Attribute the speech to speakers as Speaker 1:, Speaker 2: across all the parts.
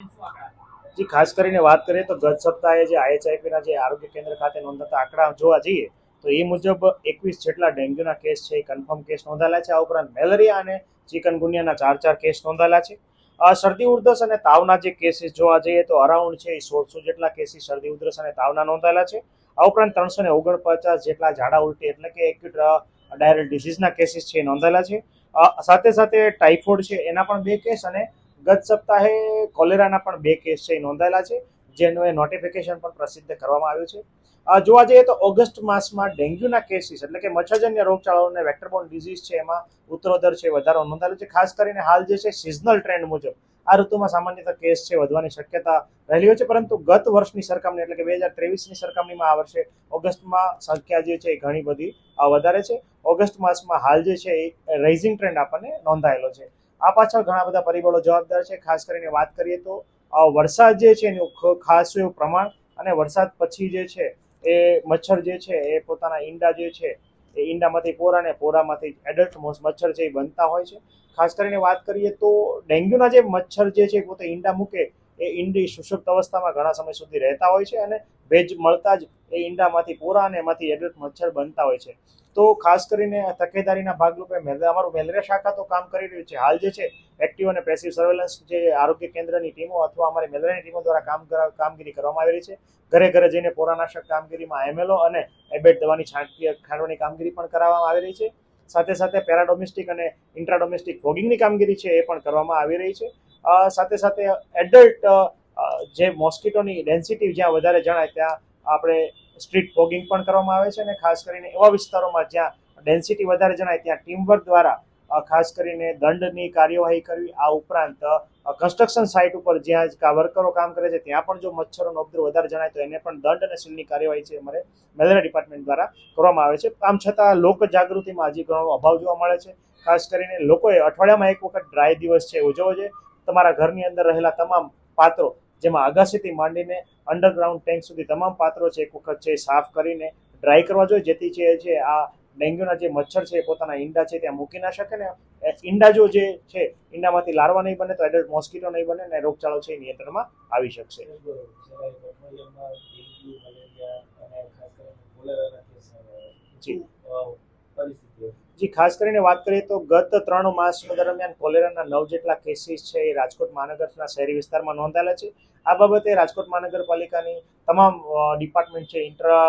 Speaker 1: જી, ખાસ કરીને વાત કરીએ તો ગત સપ્તાહે જે આઈએચઆઈપીના જે આરોગ્ય કેન્દ્ર ખાતે નોંધાતા આંકડા જોવા જઈએ, તો એ મુજબ એકવીસ જેટલા ડેન્ગ્યુના કેસ છે, એ કન્ફર્મ કેસ નોંધાયેલા છે. આ ઉપરાંત મેલેરિયા અને ચિકનગુનિયાના ચાર ચાર કેસ નોંધાયેલા છે. શરદી ઉધરસ અને તાવના જે કેસીસ જોવા જઈએ તો અરાઉન્ડ છે એ સોળસો જેટલા કેસીસ શરદી ઉધરસ અને તાવના નોંધાયેલા છે. આ ઉપરાંત ત્રણસો ને ઓગણપચાસ જેટલા ઝાડા ઉલટી એટલે કે એક્યુટ ડાયરલ ડિસીઝના કેસીસ છે એ નોંધાયેલા છે. સાથે સાથે ટાઇફોઇડ છે, એના પણ બે કેસ અને ગત સપ્તાહે કોલેરાના પણ બે કેસ છે એ નોંધાયેલા છે, જેનું એ નોટિફિકેશન પણ પ્રસિદ્ધ કરવામાં આવ્યું છે. જોવા જઈએ તો ઓગસ્ટ માસમાં ડેન્ગ્યુના કેસીસ એટલે કે મચ્છરજન્ય રોગચાળો અને વેક્ટરબોર્ન ડિઝીઝ છે એમાં ઉત્તરોત્તર છે, વધારો નોંધાયેલો છે. ખાસ કરીને હાલ જે છે સિઝનલ ટ્રેન્ડ મુજબ, આ ઋતુમાં સામાન્યતઃ કેસ છે, વધવાની શક્યતા રહેલી હોય છે. પરંતુ ગત વર્ષની સરખામણી એટલે કે બે હજાર ત્રેવીસની સરખામણીમાં આ વર્ષે ઓગસ્ટમાં સંખ્યા જે છે એ ઘણી બધી વધારે છે. ઓગસ્ટ માસમાં હાલ જે છે એ રાઇઝિંગ ટ્રેન્ડ આપણને નોંધાયેલો છે. આ પાછળ ઘણા બધા પરિબળો જવાબદાર છે. ખાસ કરીને વાત કરીએ તો વરસાદ જે છે એનું ખાસ એવું પ્રમાણ અને વરસાદ પછી જે છે એ મચ્છર જે છે એ પોતાના ઈંડા જે છે એ ઈંડામાંથી પોરા અને પોરામાંથી એડલ્ટ મચ્છર છે એ બનતા હોય છે. ખાસ કરીને વાત કરીએ તો ડેન્ગ્યુના જે મચ્છર જે છે પોતે ઈંડા મૂકે એ ઈંડી સુષુપ્ત અવસ્થામાં ઘણા સમય સુધી રહેતા હોય છે અને ભેજ મળતા જ એ ઈંડામાંથી પોરા અને એમાંથી એડલ્ટ મચ્છર બનતા હોય છે. તો ખાસ કરીને તકેદારીના ભાગરૂપે અમારું મેલેરિયા શાખા તો કામ કરી રહ્યું છે. હાલ જે છે એક્ટિવ અને પેસિવ સર્વેલન્સ જે આરોગ્ય કેન્દ્રની ટીમો અથવા અમારી મેલેરિયાની ટીમો દ્વારા કામ કામગીરી કરવામાં આવી રહી છે. ઘરે ઘરે જઈને પોરાનાશક કામગીરીમાં એમએલઓ અને એબેટ દવાની છાંટવાની કામગીરી પણ કરાવવામાં આવી રહી છે. સાથે સાથે પેરાડોમેસ્ટિક અને ઇન્ટ્રાડોમેસ્ટિક ફોગિંગની કામગીરી છે એ પણ કરવામાં આવી રહી છે. સાથે સાથે એડલ્ટ જે મોસ્કિટોની ડેન્સિટી જ્યાં વધારે જણાય, ત્યાં આપણે સ્ટ્રીટ ફોગિંગ પણ કરવામાં આવે છે અને ખાસ કરીને એવા વિસ્તારોમાં જ્યાં ડેન્સિટી વધારે જણાય, ત્યાં ટીમવર્ક દ્વારા ખાસ કરીને દંડની કાર્યવાહી કરવી, આ ઉપરાંત કન્સ્ટ્રક્શન સાઇટ ઉપર જ્યાં વર્કરો કામ કરે છે, ત્યાં પણ જો મચ્છરોનો ઉપદ્રવ વધારે જણાય, તો એને પણ દંડ અને સીલની કાર્યવાહી છે અમારે મેલેરિયા ડિપાર્ટમેન્ટ દ્વારા કરવામાં આવે છે. આમ છતાં લોક જાગૃતિમાં હજી ઘણો અભાવ જોવા મળે છે. ખાસ કરીને લોકોએ અઠવાડિયામાં એક વખત ડ્રાય દિવસ છે, ઉજવવો છે તમારા ઘરની અંદર રહેલા તમામ પાત્રો જેમાં અગાસીથી માંડીને અંડરગ્રાઉન્ડ ટેન્ક સુધી તમામ પાત્રો છે એક વખત છે સાફ કરીને ડ્રાય કરવા જોઈએ જેથી છે છે આ ડેન્ગ્યુના જે મચ્છર છે એ પોતાના ઈંડા છે ત્યાં મૂકી ના શકે ને. ઈંડા જો જે છે ઈંડામાંથી લાર્વા નહીં બને તો એડલ્ટ મોસ્કીટો નહીં બને ને રોગચાળો છે એ નિયંત્રણમાં આવી શકશે. જી. જી, ખાસ કરીને વાત કરીએ તો ગત ત્રણ માસ દરમિયાન કોલેરાના નવ જેટલા કેસીસ છે એ રાજકોટ મહાનગરના શહેરી વિસ્તારમાં નોંધાયેલા છે. આ બાબતે રાજકોટ મહાનગરપાલિકાની તમામ ડિપાર્ટમેન્ટ છે ઇન્ટ્રા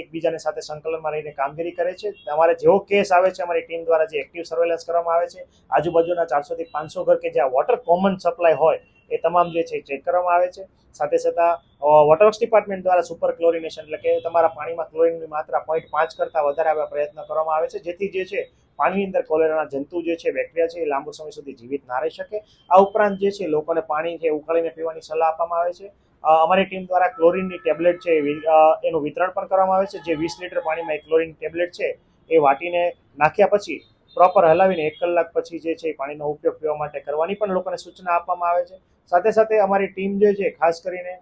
Speaker 1: એકબીજાને સાથે સંકલનમાં રહીને કામગીરી કરે છે. અમારે જેવો કેસ આવે છે, અમારી ટીમ દ્વારા જે એક્ટિવ સર્વેલન્સ કરવામાં આવે છે, આજુબાજુના ચારસોથી પાંચસો ઘર કે જ્યાં વોટર કોમન સપ્લાય હોય એ તમામ જે છે ચેક કરવામાં આવે છે. સાથે છતાં વોટરવર્ક્સ ડિપાર્ટમેન્ટ દ્વારા સુપર ક્લોરિનેશન એટલે કે તમારા પાણીમાં ક્લોરિનની માત્રા પોઈન્ટ પાંચ કરતાં વધારે આવ્યા પ્રયત્ન કરવામાં આવે છે. જેથી જે છે પાણીની અંદર કોલેરાના જંતુ જે છે, બેક્ટેરિયા છે એ લાંબો સમય સુધી જીવિત ના રહી શકે. આ ઉપરાંત જે છે લોકોને પાણી છે ઉકાળીને પીવાની સલાહ આપવામાં આવે છે. અમારી ટીમ દ્વારા ક્લોરિનની ટેબ્લેટ છે એનું વિતરણ પણ કરવામાં આવે છે. જે વીસ લીટર પાણીમાં એક ક્લોરિન ટેબ્લેટ છે એ વાટીને નાખ્યા પછી પ્રોપર હલાવીને એક કલાક પછી જે છે પાણીનો ઉપયોગ પીવા માટે કરવાની પણ લોકોને સૂચના આપવામાં આવે છે. સાથે સાથે અમારી ટીમ જે છે, ખાસ કરીને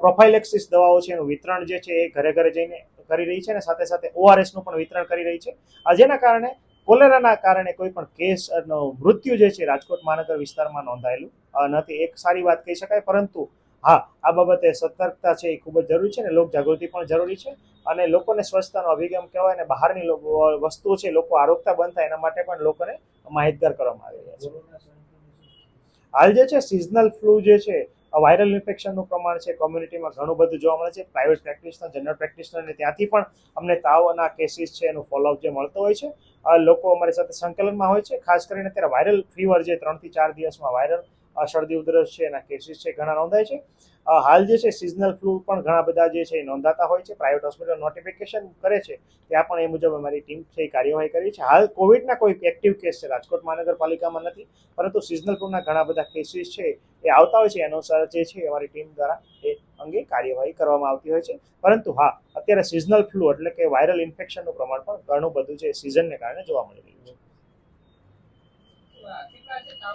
Speaker 1: પ્રોફાઇલેક્સિસ દવાઓ છે, એનું વિતરણ જે છે એ ઘરે ઘરે જઈને કરી રહી છે અને સાથે સાથે ઓઆરએસનું પણ વિતરણ કરી રહી છે. જેના કારણે, કોલેરાના કારણે કોઈ પણ કેસ મૃત્યુ જે છે રાજકોટ મહાનગર વિસ્તારમાં નોંધાયેલું. નથી એક સારી વાત કહી શકાય, પરંતુ હા, આ બાબતે સતર્કતા છે એ ખૂબ જ જરૂરી છે અને લોક જાગૃતિ પણ જરૂરી છે. અને લોકોને સ્વચ્છતાનો અભિગમ કહેવાય અને બહારની વસ્તુઓ છે લોકો આરોગતા બનતા એના માટે પણ લોકોને માહિતગાર કરવામાં આવી રહ્યા છે. હાલ જે છે સિઝનલ ફ્લૂ જે છે વાયરલ ઇન્ફેક્શનનું પ્રમાણ છે કોમ્યુનિટીમાં ઘણું બધું જોવા મળે છે. પ્રાઇવેટ પ્રેક્ટિશનર જનરલ પ્રેક્ટિશનર ને ત્યાંથી પણ અમને તાવના કેસીસ છે એનું ફોલોઅપ જે મળતો હોય છે. લોકો અમારી સાથે સંકલનમાં હોય છે. ખાસ કરીને અત્યારે વાયરલ ફીવર જે ત્રણથી ચાર દિવસમાં વાયરલ શરદી ઉધરસ છે, એના કેસીસ છે, ઘણા નોંધાય છે. હાલ જે છે સિઝનલ ફ્લૂ પણ ઘણા બધા જે છે, એ નોંધાતા હોય છે. પ્રાઇવેટ હોસ્પિટલ નોટિફિકેશન કરે છે. ત્યાં પણ એ મુજબ અમારી ટીમ છે, એ કાર્યવાહી કરી છે. હાલ કોવિડના કોઈ એક્ટિવ કેસ છે, રાજકોટ મહાનગરપાલિકામાં નથી. પરંતુ સિઝનલ ફ્લૂના ઘણા બધા કેસીસ છે, એ આવતા હોય છે. અનુસાર જે છે અમારી ટીમ દ્વારા એ અંગે કાર્યવાહી કરવામાં આવતી હોય છે. પરંતુ હા, અત્યારે સિઝનલ ફ્લૂ એટલે કે વાયરલ ઇન્ફેક્શનનું પ્રમાણ પણ ઘણું બધું છે સિઝનને કારણે જોવા મળી રહ્યું છે.